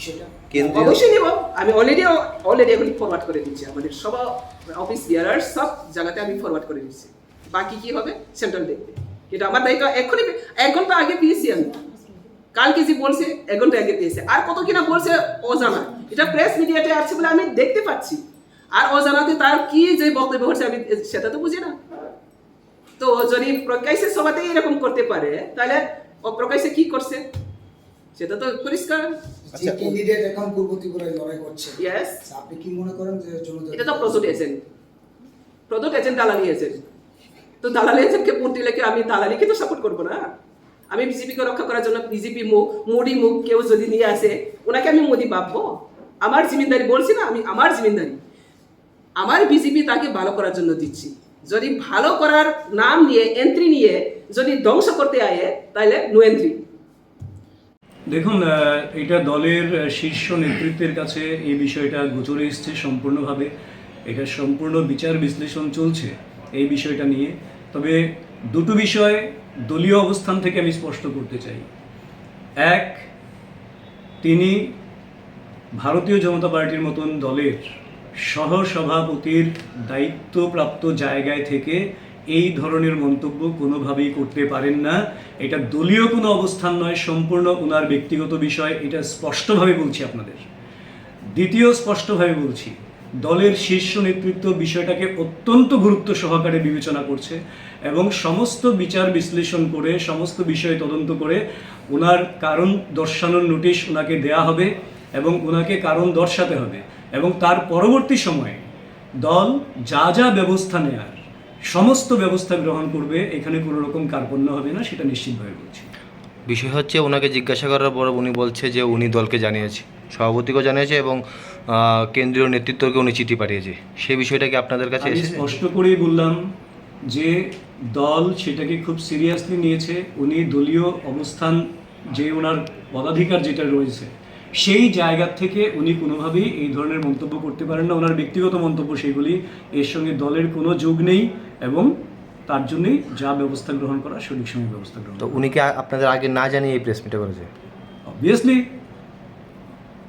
বিষয়টা। কেন্দ্রীয় অবশ্যই নেব। আমি অলরেডি অলরেডি এখন ফরওয়ার্ড করে দিচ্ছি। আমাদের সব অফিস বিয়ারার সব জায়গাতে আমি ফরওয়ার্ড করে দিচ্ছি। বাকি কি হবে? সেন্ট্রাল দেখবে আমার দায়িত্ব। এক্ষুনি এক ঘণ্টা আগে পেয়েছি আমি। কালকে যে বলছে এক ঘণ্টা আগে পেয়েছে। আর কত কিনা বলছে অজানা। এটা প্রেস মিডিয়াতে আছে বলে আমি দেখতে পাচ্ছি। আর অজানাতে তার কি যে বক্তব্য হচ্ছে আমি সেটা তো বুঝি না। তো যদি প্রকাশ্যে সবাতেই এরকম করতে পারে তাহলে অপ্রকাশ্যে কি করছে? সেটা তো পরিষ্কার। যে আচ্ছা, ক্যান্ডিডেট এখন পূর্ব ত্রিপুরায় লড়াই করছে ইয়েস আপনি কি মনে করেন যে জনতা এটা তো প্রজোট এজেন্ট দালালি এজেন্ট তো দালালি এজেন্টকে ভোট দিলে কি আমি দালালিকে তো সাপোর্ট করব না? আমি বিজেপিকে রক্ষা করার জন্য বিজেপি মুখ মোডি মুখ কেউ যদি নিয়ে আসে ওনাকে আমি মোদি ভাববো। আমার জিমিনদারি বলছি না আমি আমার জিমিনদারি। আমার বিজেপি তাকে ভালো করার জন্য দিচ্ছি। যদি ভালো করার নাম নিয়ে এন্ট্রি নিয়ে যদি ধ্বংস করতে আয়ে তাহলে নো এন্ট্রি দেখুন এটা দলের শীর্ষ নেতৃত্বের কাছে এই বিষয়টা গোচরে এসছে সম্পূর্ণভাবে। এটা সম্পূর্ণ বিচার বিশ্লেষণ চলছে এই বিষয়টা নিয়ে। তবে দুটো বিষয় দলীয় অবস্থান থেকে আমি স্পষ্ট করতে চাই। এক, তিনি ভারতীয় জনতা পার্টির মতন দলের সহসভাপতির দায়িত্বপ্রাপ্ত জায়গায় থেকে এই ধরনের মন্তব্য কোনোভাবেই করতে পারেন না। এটা দলীয় কোনো অবস্থান নয়, সম্পূর্ণ ওনার ব্যক্তিগত বিষয়। এটা স্পষ্টভাবে বলছি আপনাদের। দ্বিতীয় স্পষ্টভাবে বলছি, দলের শীর্ষ নেতৃত্ব বিষয়টাকে অত্যন্ত গুরুত্ব সহকারে বিবেচনা করছে এবং সমস্ত বিচার বিশ্লেষণ করে, সমস্ত বিষয় তদন্ত করে ওনার কারণ দর্শানোর নোটিশ ওনাকে দেয়া হবে এবং ওনাকে কারণ দর্শাতে হবে এবং তার পরবর্তী সময়ে দল যা যা ব্যবস্থা নেয়ার সমস্ত ব্যবস্থা গ্রহণ করবে এখানে কোনো রকম কার্পণ্য হবে না সেটা নিশ্চিতভাবে বলছি। বিষয় হচ্ছে ওনাকে জিজ্ঞাসা করার পর উনি বলছে যে উনি দলকে জানিয়েছে সভাপতিকেও জানিয়েছে এবং কেন্দ্রীয় নেতৃত্বকে উনি চিঠি পাঠিয়েছে। সেই বিষয়টা কি আপনাদের কাছে স্পষ্ট করেই বললাম যে দল সেটাকে খুব সিরিয়াসলি নিয়েছে। উনি দলীয় অবস্থান যে ওনার পদাধিকার যেটা রয়েছে সেই জায়গা থেকে উনি কোনোভাবেই এই ধরনের মন্তব্য করতে পারেন না। ওনার ব্যক্তিগত মন্তব্য সেগুলি এর সঙ্গে দলের কোনো যোগ নেই এবং তার জন্যই যা ব্যবস্থা গ্রহণ করা সঠিক সময় ব্যবস্থা গ্রহণ তো উনি কি আপনাদের আগে না জানিয়ে এই প্রেস মিটে করেছে? অবভিয়াসলি